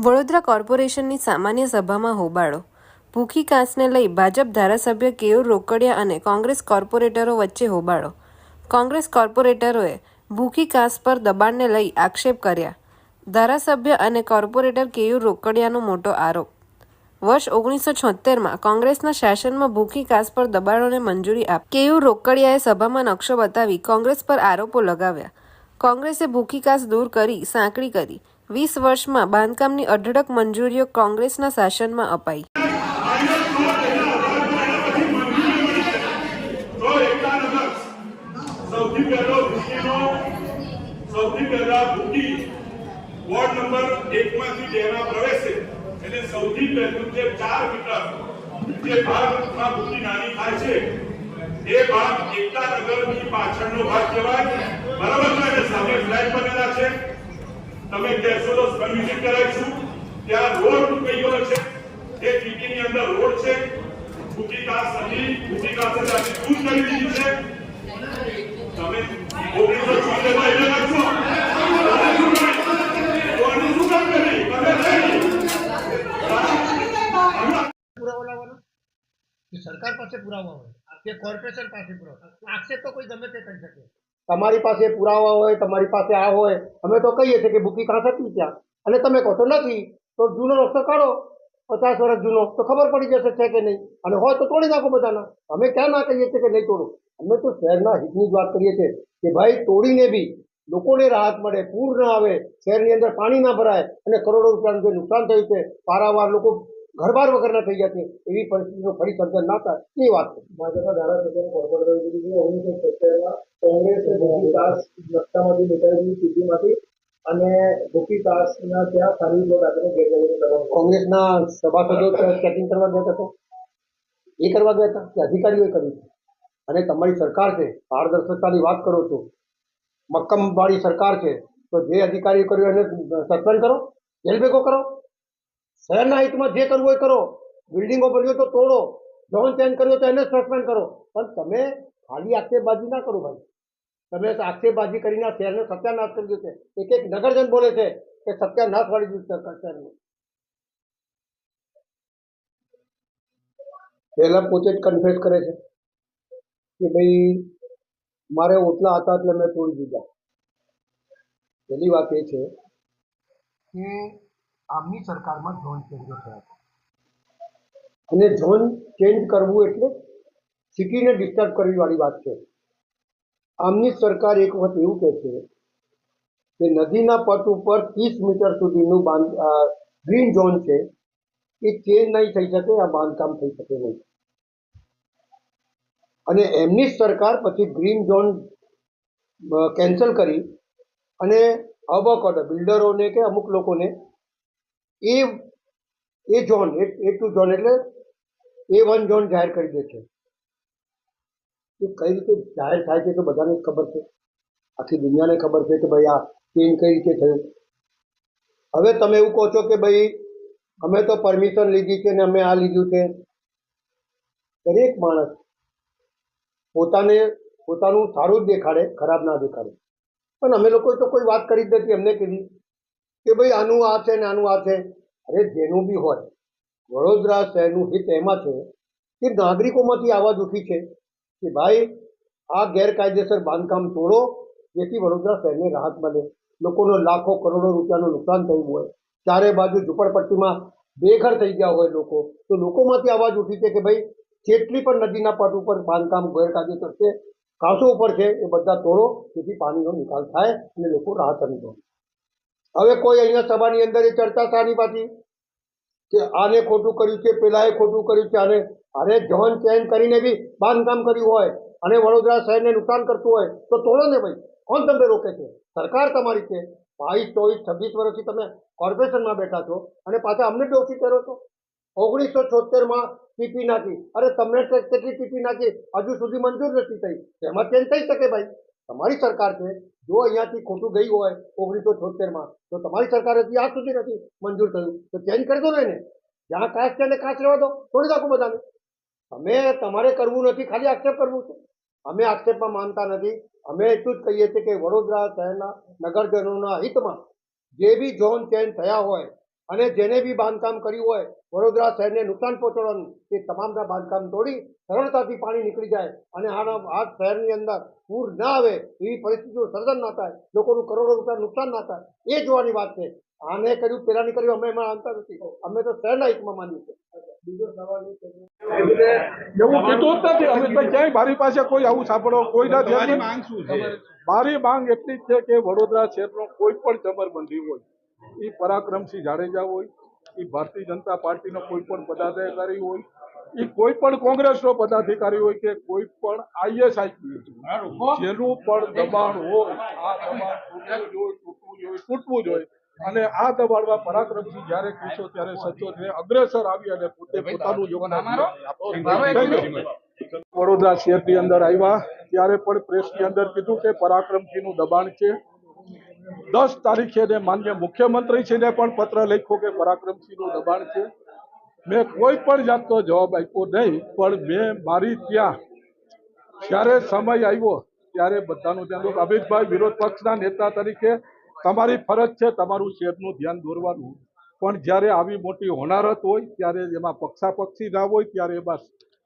વડોદરા કોર્પોરેશનની સામાન્ય સભામાં હોબાળો. ભૂખી કાંસને લઈ ભાજપ ધારાસભ્ય કેયુર રોકડિયા અને કોંગ્રેસ કોર્પોરેટરો વચ્ચે હોબાળો. કોંગ્રેસ કોર્પોરેટરોએ ભૂખી કાંસ પર દબાણને લઈ આક્ષેપ કર્યા. ધારાસભ્ય અને કોર્પોરેટર કેયુર રોકડિયાનો મોટો આરોપ. વર્ષ ઓગણીસો છોતેરમાં કોંગ્રેસના શાસનમાં ભૂખી કાંસ પર દબાણોને મંજૂરી આપ કેયુર રોકડિયાએ સભામાં નકશો બતાવી કોંગ્રેસ પર આરોપો લગાવ્યા. કોંગ્રેસે ભૂખી કાંસ દૂર કરી સાંકડી કરી. વીસ વર્ષમાં બાંધકામની અઢળક મંજૂરીઓ કોંગ્રેસના શાસનમાં અપાઈ. તો એકતા નગર ભાગ નગરની પાછળનો ભાગ કહેવાય. બરાબર છે સામે ફ્લેટ બનેલા છે. તમે કહેશો તો કન્વિઝન કરાવીશું ત્યાં રોડ ગયો છે. એ ટીપીની અંદર રોડ છે. ભૂકી કાસ નથી ભૂકી કાસ જ દૂર કરી દીધી છે. તમે ઓગણીસો ચોતેરમાં એટલે લખશો સરકાર પાસે પુરાવા હોય? કે કોર્પોરેશન પાસે પુરાવા? આક્ષેપ તો કોઈ ગમે તે કરી શકે. તમારી પાસે પુરાવા હોય, તમારી પાસે આ હોય, અમે તો કહીએ છીએ કે બુકી કાં હતી ત્યાં? અને તમે કહો તો નથી. તો જૂનો રસ્તો કાઢો. પચાસ વર્ષ જૂનો. તો ખબર પડી જશે છે કે નહીં? અને હોય તો તોડી નાખો બધાના. અમે ક્યાં ના કહીએ છીએ કે નહીં તોડો? અમે તો શહેરના હિતની જ વાત કરીએ છીએ કે ભાઈ તોડીને બી લોકોને રાહત મળે, પૂર ના આવે, શહેરની અંદર પાણી ના ભરાય અને કરોડો રૂપિયાનું જે નુકસાન થયું છે, પારાવાર લોકો ઘરબાર વગરના થઈ ગયા છે એવી પરિસ્થિતિનું ફરી સર્જન ના થાય એ વાત છે. ભાજપના ધારાસભ્ય કોર્પોરેટર ઓગણીસો સિત્તેરમાં કોંગ્રેસે ભૂખી દાસ રસ્તામાંથી નીકળેલી સ્થિતિમાંથી અને ભૂખી દાસના ત્યાં સ્થાનિક લોકો આપીને ગેરકાયદેસર કોંગ્રેસના સભાસદો ચેકિંગ કરવા ગયા હતા એ કરવા ગયા હતા કે અધિકારીઓએ કર્યું અને તમારી સરકાર છે પારદર્શકતાની વાત કરો છો. મક્કમવાળી સરકાર છે તો જે અધિકારીઓ કર્યું એને સસ્પેન્ડ કરો જેલ ભેગો કરો. શહેરના હિતમાં જે કરવું હોય કરો. બિલ્ડિંગો ભર્યો તો તોડો. ઝોન ચેન્જ કર્યો તો એને સસ્પેન્ડ કરો. પણ તમે ખાલી આક્ષેપબાજી ના કરો ભાઈ. તમે આક્ષેપબાજી કરીને આ શહેરને સત્યાનાશ કરી દીધું છે. એક એક નગરજન બોલે છે કે સત્યાનાશ વાળી દીધું છે શહેરને. પહેલા પોતે જ કન્ફેસ કરે છે કે ભાઈ, મારે ઓટલા હતા એટલે મેં તોડી દીધા. પહેલી વાત એ છે કે આમની સરકારમાં ઝોન ચેન્જો થયા છે અને ઝોન ચેન્જ કરવું એટલે સિટીને ડિસ્ટર્બ કરવી વાળી વાત છે. આમની સરકાર એક વખત એવું કહે છે કે નદીના પટ ઉપર ત્રીસ મીટર સુધીનું બાંધ ગ્રીન ઝોન છે, એ ચેન્જ નહીં થઈ શકે, આ બાંધકામ થઈ શકે નહીં. અને એમની સરકાર પછી ગ્રીન ઝોન કેન્સલ કરી અને અવકોડ બિલ્ડરોને કે અમુક લોકોને એ A zone, A two zone એટલે એ વન ઝોન જાહેર કરી દે છે. એ કઈ રીતે જાહેર થાય છે તો બધાને ખબર છે. આખી દુનિયાને ખબર છે કે ભાઈ આ ચેન્જ કઈ રીતે થયું. હવે તમે એવું કહો છો કે ભાઈ અમે તો પરમિશન લીધી છે ને અમે આ લીધું છે. દરેક માણસ પોતાને, પોતાનું સારું જ દેખાડે, ખરાબ ના દેખાડે. પણ અમે લોકોએ તો કોઈ વાત કરી જ નથી અમને કીધી. કે ભાઈ આનું આ છે ને આનું આ છે. અરે જેનું બી હોય, વડોદરા શહેરનું હિત એમાં છે કે નાગરિકોમાંથી આવાજ ઉઠી છે કે ભાઈ આ ગેરકાયદેસર બાંધકામ તોડો, જેથી વડોદરા શહેરને રાહત મળે. લોકોનો લાખો કરોડો રૂપિયાનું નુકસાન થયું હોય. ચારે બાજુ ઝૂંપડપટ્ટીમાં બેઘર થઈ ગયા હોય લોકો. તો લોકોમાંથી આવાજ ઉઠી છે કે ભાઈ જેટલી પણ નદીના પટ ઉપર બાંધકામ ગેરકાયદેસર છે, કાંસો ઉપર છે, એ બધા તોડો, જેથી પાણીનો નિકાલ થાય અને લોકો રાહત અનુભવે. હવે કોઈ અહીંયા સભાની અંદર એ ચર્ચા શાની પાછી? કે આને ખોટું કર્યું છે, પેલાએ ખોટું કર્યું છે આને અરે જવન ચેન કરીને બી બાંધકામ કર્યું હોય, અને વડોદરા શહેરને નુકસાન કરતું હોય, તો તોડો ને ભાઈ. કોણ તમને રોકે છે? સરકાર તમારી છે. બાવીસ ચોવીસ, છવ્વીસ વર્ષથી તમે કોર્પોરેશનમાં બેઠા છો, અને પાછા અમને દોષી કરો છો. ઓગણીસો છોતેરમાં ટીપી નાખી. અરે તમને કેટલી ટીપી નાખી? હજુ સુધી મંજૂર નથી થઈ. એમાં ચેન્જ થઈ શકે ભાઈ. તમારી સરકાર છે. જો અહીંયાથી ખોટું ગઈ હોય, ઓગણીસો છોતેરમાં તો તમારી સરકાર હજી આજ સુધી નથી મંજૂર થયું. તો ચેન્જ કરી દો ને એને. જ્યાં કાચ છે એને કાચ રહેવા દો. છોડી નાખો બધાને. તમે તમારે કરવું નથી, ખાલી આક્ષેપ કરવું છે. અમે આક્ષેપમાં માનતા નથી. અમે એટલું જ કહીએ છીએ કે વડોદરા શહેરના નગરજનોના હિતમાં જે બી ઝોન ચેન્જ થયા હોય અને જેને બી બાંધકામ કર્યું હોય વડોદરા શહેરને નુકસાન પહોંચાડવાનું એ તમામના બાંધકામ તોડી સરળતાથી પાણી નીકળી જાય અને આના આ શહેરની અંદર પૂર ના આવે એવી પરિસ્થિતિનું સર્જન ના થાય લોકોનું કરોડો રૂપિયા નુકસાન ના થાય એ જોવાની વાત છે. આને કર્યું પેલાની કર્યું અમે એમાં અંતર નથી. અમે તો શહેરના હિતમાં માનીએ છીએ. બીજો સવાલ છે એવું કીધું જ નથી અમિતભાઈ ક્યાંય મારી પાસે કોઈ આવું સાંભળો કોઈ શું મારી માંગ એટલી જ છે કે વડોદરા શહેરનો કોઈ પણ જમરબંધી હોય એ પરાક્રમસિંહ જાડેજા હોય એ ભારતીય જનતા પાર્ટીનો કોઈ પણ પદાધિકારી હોય એ કોઈ પણ કોંગ્રેસનો પદાધિકારી હોય કે કોઈ પણ આઈએસઆઈ જેનું પણ દબાણ હોય આ દબાણ તૂટવું જોઈએ તૂટવું જોઈએ તૂટવું જોઈએ અને આ દબાણમાં પરાક્રમસિંહ જયારે કહેશો ત્યારે સચોટ અગ્રેસર આવી અને પોતે પોતાનું યોગદાન. વડોદરા શહેરની અંદર આવ્યા ત્યારે પણ પ્રેસની અંદર કીધું કે પરાક્રમસિંહનું દબાણ છે. દસ તારીખે માન્ય મુખ્યમંત્રીશ્રીને પણ પત્ર લખ્યો કે પરાક્રમસિંહનું દબાણ છે મેં કોઈ પણ જાતનો જવાબ આપ્યો નહીં, પણ મેં મારી ત્યાં જ્યારે સમય આવ્યો ત્યારે બધાનું ધ્યાન. અમિતભાઈ વિરોધ પક્ષના નેતા તરીકે તમારી ફરજ છે તમારું શહેરનું ધ્યાન દોરવાનું પણ જ્યારે આવી મોટી હોનારત હોય, ત્યારે એમાં પક્ષાપક્ષી ના હોય, ત્યારે એમાં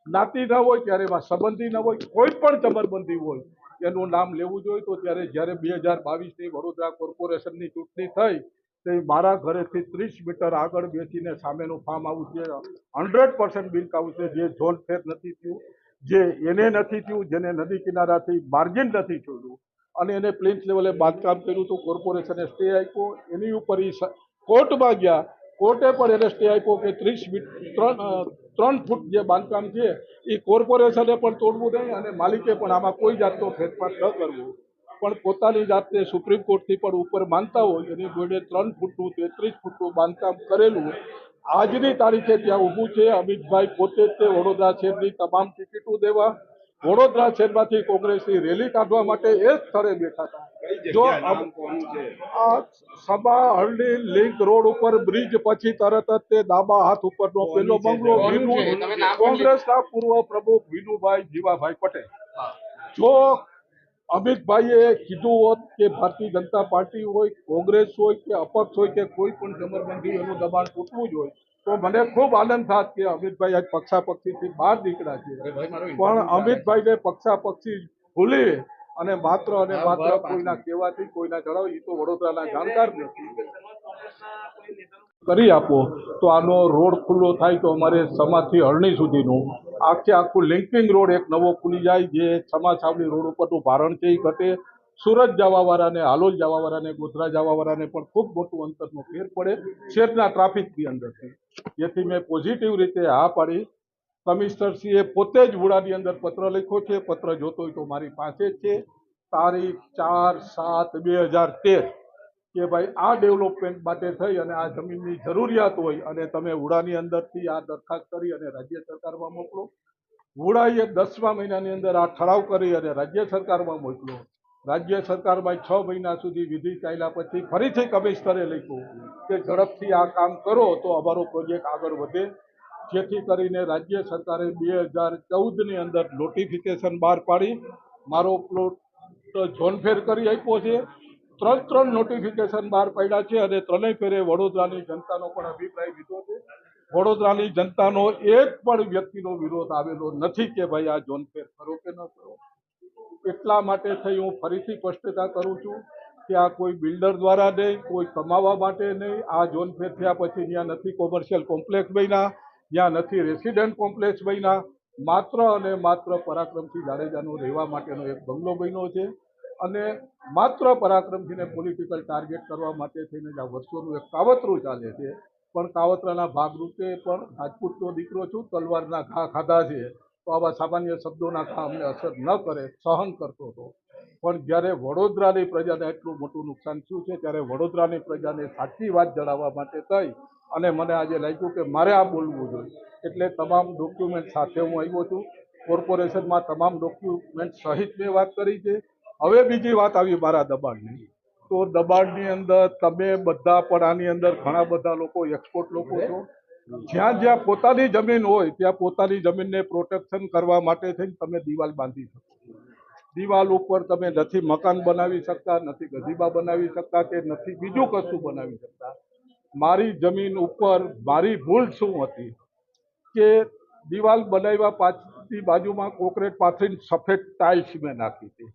જ્ઞાતિ ના હોય, ત્યારે એમાં સંબંધી ના હોય, કોઈ પણ જબરબંધી હોય એનું નામ લેવું જોઈએ તો ત્યારે જ્યારે બે હજાર બાવીસની વડોદરા કોર્પોરેશનની ચૂંટણી થઈ તે મારા ઘરેથી ત્રીસ મીટર આગળ બેસીને સામેનું ફાર્મ આવશે છે હંડ્રેડ પર્સન્ટ બિલ્ક છે જે ઝોન ફેર નથી થયું જે એને નથી થયું જેને નદી કિનારાથી માર્જિન નથી છોડ્યું અને એને પ્લેન્સ લેવલે બાંધકામ કર્યું તો કોર્પોરેશને સ્ટે આપ્યો. એની ઉપર એ કોર્ટમાં ગયા કોર્ટે પણ એને સ્ટે આપ્યો કે ત્રીસ ત્રણ અ, ત્રણ ફૂટ જે બાંધકામ છે એ કોર્પોરેશને પણ તોડવું નહીં અને માલિકે પણ આમાં કોઈ જાતનો ફેરફાર ન કરવો. પણ પોતાની જાતને સુપ્રીમ કોર્ટથી પણ ઉપર માનતા હોય, એની જોડે ત્રણ ફૂટનું, તેત્રીસ ફૂટનું બાંધકામ કરેલું. આજની તારીખે ત્યાં ઊભું છે અમિતભાઈ પોતે તે વડોદરા શહેરની તમામ ટિકિટો દેવા. વડોદરા શહેરમાંથી કોંગ્રેસની રેલી કાઢવા માટે એ સ્થળે બેઠા હતા. જો સભા હરણી લિંક રોડ ઉપર બ્રિજ પછી તરત જ તે ડાબા હાથ ઉપરનો પેલો બંગલો કોંગ્રેસના પૂર્વ પ્રમુખ વિનુભાઈ જીવાભાઈ પટેલ. જો અમિતભાઈએ કીધું હોત કે ભારતીય જનતા પાર્ટી હોય કોંગ્રેસ હોય કે અપક્ષ હોય કે કોઈ પણ જમરબંધી એનું દબાણ તૂટવું જ હોય તો મને ખૂબ આનંદ થાત કે અમિતભાઈ આજ પક્ષાપક્ષીથી બહાર નીકળ્યા છે. પણ અમિતભાઈને પક્ષાપક્ષી ભૂલી અને માત્ર અને માત્ર કોઈના કહેવાથી કોઈના જણાવી તો વડોદરાના જાણકાર નથી કરી આપો. તો આનો રોડ ખુલ્લો થાય તો અમારે સમાજથી હરણી સુધીનું. આખે આખું લિંકિંગ રોડ એક નવો ખુલી જાય જે સમા છાવણી રોડ ઉપરનું ભારણ છે એ ઘટે. સુરત જવાવાળાને હાલોલ જવાવાળાને ગોધરા જવાવાળાને પણ ખૂબ મોટું અંતરનો ફેર પડે. શેરના ટ્રાફિકની અંદરથી. જેથી મેં પોઝિટિવ રીતે હા પાડી. કમિશનરશ્રીએ પોતે જ વુડાની અંદર પત્ર લખ્યો છે. પત્ર જોતો હોય તો મારી પાસે છે. તારીખ ચાર સાત બે હજાર તેર કે ભાઈ આ ડેવલપમેન્ટ માટે થઈ અને આ જમીનની જરૂરિયાત હોય અને તમે વુડાની અંદરથી આ દરખાસ્ત કરી અને રાજ્ય સરકારમાં મોકલો. વુડાએ દસમા મહિનાની અંદર આ ઠરાવ કરી અને રાજ્ય સરકારમાં મોકલો. રાજ્ય સરકારમાં છ મહિના સુધી વિધિ ચાલ્યા પછી ફરીથી કમિશનરે લખ્યું કે ઝડપથી આ કામ કરો તો અમારો પ્રોજેક્ટ આગળ વધે. જેથી કરીને રાજ્ય સરકારે બે હજાર ચૌદની અંદર નોટિફિકેશન બહાર પાડી. મારો પ્લોટ ઝોનફેર કરી આપ્યો છે. ત્રણ ત્રણ નોટિફિકેશન બહાર પાડ્યા છે અને ત્રણેય ફેરે વડોદરાની જનતાનો પણ અભિપ્રાય લીધો છે. વડોદરાની જનતાનો એક પણ વ્યક્તિનો વિરોધ આવેલો નથી કે ભાઈ આ ઝોનફેર કરો કે ન કરો. એટલા માટે થઈ હું ફરીથી સ્પષ્ટતા કરું છું કે આ કોઈ બિલ્ડર દ્વારા નહીં, કોઈ કમાવા માટે નહીં. આ ઝોનફેર થયા પછી ત્યાં નથી કોમર્શિયલ કોમ્પ્લેક્સ બન્યા. ત્યાં નથી. રેસિડેન્ટ કોમ્પ્લેક્સ બન્યા. માત્ર અને માત્ર પરાક્રમસિંહ જાડેજાનો રહેવા માટેનો એક બંગલો બન્યો છે. અને માત્ર પરાક્રમસિંહને પોલિટિકલ ટાર્ગેટ કરવા માટે થઈને જ આ વર્ષોનું એક કાવતરું ચાલે છે. પણ કાવતરાના ભાગરૂપે પણ રાજપૂતનો દીકરો છું, તલવારના ઘા ખાધા છે. તો આવા સામાન્ય શબ્દોના ઘા અમને અસર ન કરે, સહન કરતો હતો. પણ જ્યારે વડોદરાની પ્રજાને એટલું મોટું નુકસાન થયું છે, ત્યારે વડોદરાની પ્રજાને સાચી વાત જણાવવા માટે થઈ અને મને આજે લાગ્યું કે મારે આ બોલવું જોઈએ. એટલે તમામ ડોક્યુમેન્ટ સાથે હું આવ્યો છું. કોર્પોરેશનમાં તમામ ડોક્યુમેન્ટ સહિત મેં વાત કરી છે. હવે બીજી વાત આવી મારા દબાણની. તો દબાણની અંદર તમે બધા પણ આની અંદર ઘણા બધા લોકો એક્સપોર્ટ લોકો છો. જ્યાં જ્યાં પોતાની જમીન હોય, ત્યાં પોતાની જમીનને પ્રોટેક્શન કરવા માટે થઈને તમે દિવાલ બાંધી શકો દિવાલ ઉપર તમે નથી મકાન બનાવી શકતા, નથી ગધીબા બનાવી શકતા કે નથી બીજું કશું બનાવી શકતા. મારી જમીન ઉપર મારી ભૂલ શું હતી? કે દિવાલ બનાવ્યા પાછળની બાજુમાં કોકરેટ પાથરીને સફેદ ટાઇલ્સ મેં નાખી હતી.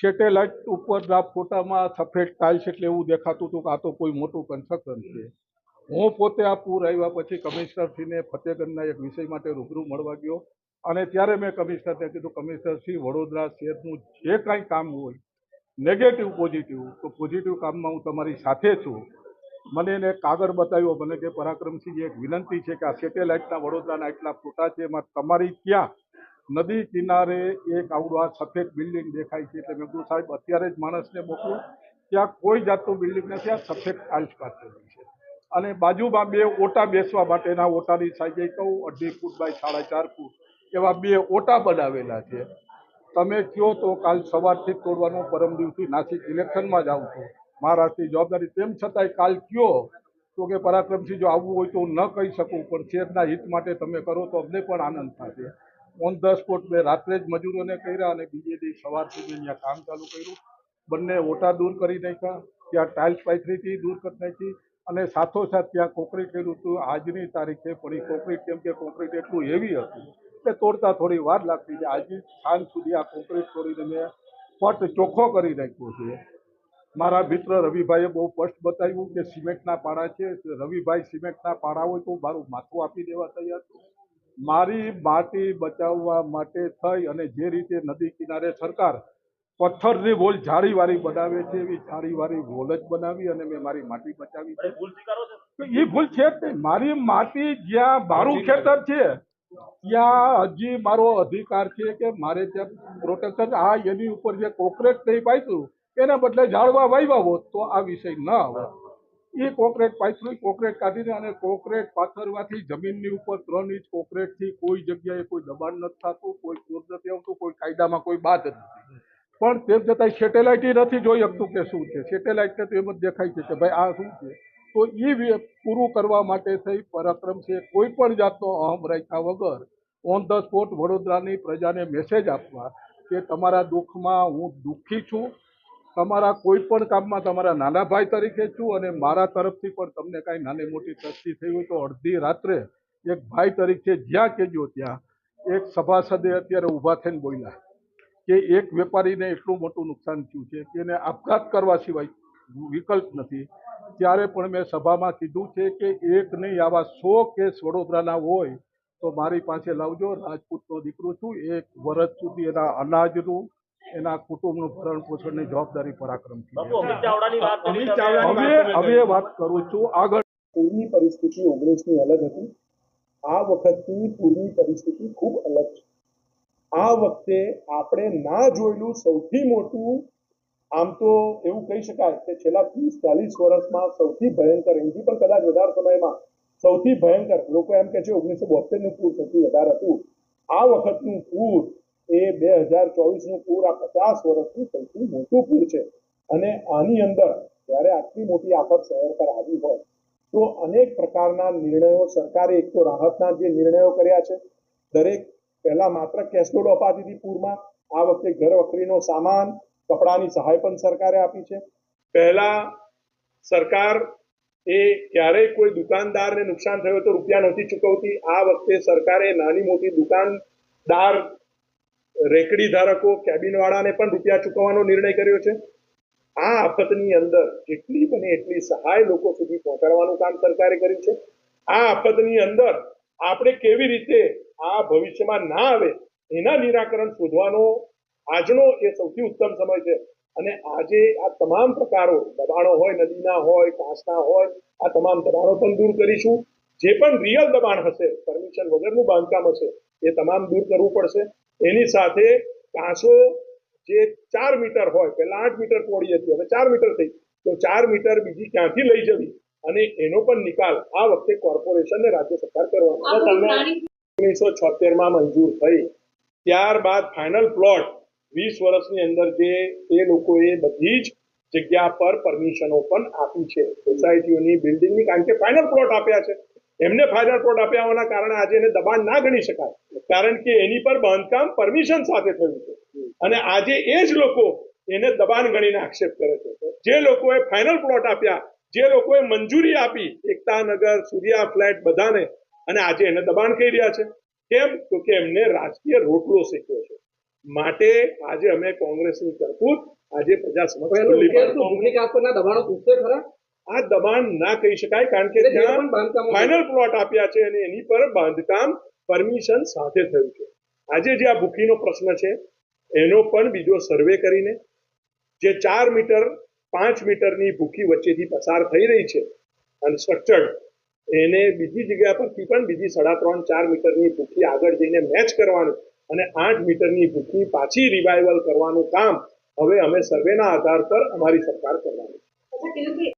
સેટેલાઇટ ઉપરના ફોટામાં સફેદ ટાઇલ્સ એટલે એવું દેખાતું હતું કે આ તો કોઈ મોટું કન્સ્ટ્રક્શન છે. હું પોતે આ પૂર આવ્યા પછી કમિશનરશ્રીને ફતેગંજના એક વિષય માટે રૂબરૂ મળવા ગયો અને ત્યારે મેં કમિશનરને કીધું, કમિશનરશ્રી, વડોદરા શહેરનું જે કાંઈ કામ હોય નેગેટિવ પોઝિટિવ તો પોઝિટિવ કામમાં હું તમારી સાથે છું. મને એને કાગળ બતાવ્યો, મને કે પરાક્રમસિંહજી એક વિનંતી છે કે આ સેટેલાઇટના વડોદરાના એટલા ફોટા છે, એમાં તમારી ત્યાં નદી કિનારે એક આવડું આ સફેદ બિલ્ડિંગ દેખાય છે, એટલે મેં કીધું, સાહેબ, અત્યારે જ માણસને મોકલું, ત્યાં કોઈ જાતનું બિલ્ડિંગ નથી, આ સફેદ ટાઇલ્સ પાથરેલી છે. અને બાજુમાં બે ઓટા બેસવા માટેના ઓટાની સાઈઝે કહું, અઢી ફૂટ બાય સાડા ચાર ફૂટ, એવા બે ઓટા બનાવેલા છે. તમે કહો તો કાલ સવારથી તોડવાનો પરમ દિવસથી નાસિક ઇલેક્શનમાં જાઉં છું. મહારાષ્ટ્રની જવાબદારી તેમ છતાંય કાલ કયો તો કે પરાક્રમસિંહ જો આવવું હોય તો હું ન કહી શકું, પણ શેરના હિત માટે તમે કરો તો અમને પણ આનંદ થશે. ઓન ધ સ્પોટ મેં રાત્રે જ મજૂરોને કર્યા અને બીજે દિવસ સવાર સુધી ત્યાં કામ ચાલુ કર્યું. બંને ઓટા દૂર કરી નાખ્યા, ત્યાં ટાઇલ્સ પાથરીથી દૂર કરી નાખી અને સાથોસાથ ત્યાં કોંક્રીટ કર્યું હતું. આજની તારીખે પણ એ કોન્ક્રીટ કેમ કે કોંક્રીટ એટલું હેવી હતું કે તોડતા થોડી વાર લાગતી છે આજે સાંજ સુધી આ કોંક્રીટ તોડીને મેં પટ ચોખ્ખો કરી નાખ્યો છે. મારા મિત્ર રવિભાઈએ બહુ સ્પષ્ટ બતાવ્યું કે સિમેન્ટના પાડા છે. રવિભાઈ સિમેન્ટના પાડા હોય તો મારું માથું આપી દેવા તૈયાર છું. મારી માટી બચાવવા માટે થઈ અને જે રીતે નદી કિનારે સરકાર પથ્થરની વોલ જાળીવાળી બનાવે છે એવી જાળીવાળી વોલ જ બનાવી અને મેં મારી માટી બચાવી એ ભૂલ છે જ નહીં. મારી માટી જ્યાં મારું ખેતર છે ત્યાં હજી મારો અધિકાર છે કે મારે ત્યાં પ્રોટેક્શન આ એની ઉપર જે કોકરેટ નહીં પાયું એના બદલે ઝાડવા વાવ્યા હોત તો આ વિષય ન આવે એ કોકરેટ પાથરી કોકરેટ કાઢીને અને કોકરેટ પાથરવાથી જમીનની ઉપર ત્રણ ઇંચ કોકરેટથી કોઈ જગ્યાએ કોઈ દબાણ નથી થતું કોઈ કોર્ટ નથી આવતું કોઈ કાયદામાં કોઈ બાદ નથી. પણ તેમ છતાંય સેટેલાઇટ નથી જોઈ શકતું કે શું છે. સેટેલાઇટને તો એમ જ દેખાય છે કે ભાઈ આ શું છે? તો એ પૂરું કરવા માટે થઈ પરાક્રમ છે કોઈ પણ જાતનો અહમ રાખ્યા વગર ઓન ધ સ્પોટ વડોદરાની પ્રજાને મેસેજ આપવા કે તમારા દુઃખમાં હું દુઃખી છું તમારા કોઈ પણ કામમાં તમારા નાના ભાઈ તરીકે છું અને મારા તરફથી પણ તમને કાંઈ નાની મોટી તસ્તી થઈ હોય તો અડધી રાત્રે એક ભાઈ તરીકે જ્યાં કહેજો ત્યાં એક સભાસદે અત્યારે ઊભા થઈને બોલ્યા કે એક વેપારીને એટલું મોટું નુકસાન થયું છે કે એને આપઘાત કરવા સિવાય વિકલ્પ નથી. ત્યારે પણ મેં સભામાં કીધું છે કે એક નહીં, આવા સો કેસ વડોદરાના હોય તો મારી પાસે લાવજો. રાજપૂતનો દીકરો છું, એક વર્ષ સુધી એના અનાજનું એના કુટુંબનું ભરણ પોષણની જવાબદારી પરાક્રમ હવે હવે વાત કરું છું. આગળ પૂરની પરિસ્થિતિ ઓગણીસની અલગ હતી? આ વખતની પૂરની પરિસ્થિતિ ખૂબ અલગ છે. આ વખતે આપણે ના જોયેલું સૌથી મોટું આમ તો એવું કહી શકાય કે છેલ્લા ત્રીસ ચાલીસ વર્ષમાં સૌથી ભયંકર એનાથી પણ કદાચ વધારે સમયમાં સૌથી ભયંકર લોકો એમ કે છે ઓગણીસો બોતેરનું પૂર સૌથી વધારે હતું. આ વખતનું પૂર એ બે હજાર ચોવીસનું પૂર આ પચાસ વર્ષનું સૌથી મોટું પૂર છે. અને આની અંદર જ્યારે આટલી મોટી આફત શહેર પર આવી હોય, તો અનેક પ્રકારના નિર્ણયો સરકારે એક તો રાહતના જે નિર્ણયો કર્યા છે, દરેક પહેલા માત્ર કેસલોડ અપાતી હતી પૂરમાં, આ વખતે ઘર વખરીનો સામાન, કપડાની સહાય પણ સરકારે આપી છે. પહેલા સરકાર એ ક્યારેય કોઈ દુકાનદારને નુકસાન થયું તો રૂપિયા નહોતી ચૂકવતી. આ વખતે સરકારે નાની મોટી દુકાનદાર રેકડી ધારકો કેબિનવાળાને પણ રૂપિયા ચૂકવવાનો નિર્ણય કર્યો છે. આ આફતની અંદર જેટલી બને એટલી સહાય લોકો સુધી પહોંચાડવાનું કામ સરકારે કર્યું છે. આ આફતની અંદર આપણે કેવી રીતે આ ભવિષ્યમાં ના આવે એના નિરાકરણ શોધવાનો આજનો એ સૌથી ઉત્તમ સમય છે. અને આજે આ તમામ પ્રકારો, દબાણો હોય, નદીના હોય, કાંસના હોય, આ તમામ દબાણો પણ દૂર કરીશું. જે પણ રિયલ દબાણ હશે પરમિશન વગરનું બાંધકામ હશે, એ તમામ દૂર કરવું પડશે. એની સાથે કાંસો જે ચાર મીટર હોય પહેલા આઠ મીટર પહોળી હતી હવે ચાર મીટર થઈ. તો ચાર મીટર બીજી ક્યાંથી લઈ જવી? અને એનો પણ નિકાલ આ વખતે કોર્પોરેશન ને રાજ્ય સરકાર કરવાનો. ઓગણીસો છોતેરમાં મંજૂર થઈ. ત્યારબાદ ફાઇનલ પ્લોટ વીસ વર્ષની અંદર જે એ લોકોએ બધી જ જગ્યા પર પરમિશનો પણ આપી છે. સોસાયટીઓની બિલ્ડિંગની કારણ કે ફાઇનલ પ્લોટ આપ્યા છે. એમને ફાઇનલ પ્લોટ આપ્યા હોવાના કારણે આજે એને દબાણ ના ગણી શકાય. કારણ કે એની પર બાંધકામ પરમિશન સાથે થયું છે. અને આજે એ જ લોકો એને દબાણ ગણીને આક્ષેપ કરે છે. જે લોકોએ ફાઇનલ પ્લોટ આપ્યા જે લોકોએ મંજૂરી આપી એકતાનગર સૂર્યા ફ્લેટ બધાને અને આજે એને દબાણ કરી રહ્યા છે. કેમ? તો કે એમને રાજકીય રોટલો શીખ્યો છે. માટે આજે અમે કોંગ્રેસની કરતૂત આજે પ્રજા સમક્ષ ખુલ્લી પાડવા આ દબાણ ના કહી શકાય કારણ કે ત્યાં ફાઇનલ પ્લોટ આપ્યા છે અને એની પર બાંધકામ પરમિશન સાથે થયું છે આજે જે આ ભૂખીનો પ્રશ્ન છે એનો પણ બીજો સર્વે કરીને જે ચાર મીટર પાંચ મીટરની ભૂખી વચ્ચેથી પસાર થઈ રહી છે અનસ્ટ્રક્ચર્ડ એને બીજી જગ્યા પરથી પણ બીજી સાડા ત્રણ ચાર મીટરની ભૂખી આગળ જઈને મેચ કરવાનું અને આઠ મીટરની ભૂખી પાછી રિવાઇવલ કરવાનું કામ હવે અમે સર્વેના આધાર પર અમારી સરકાર કરવાની છે.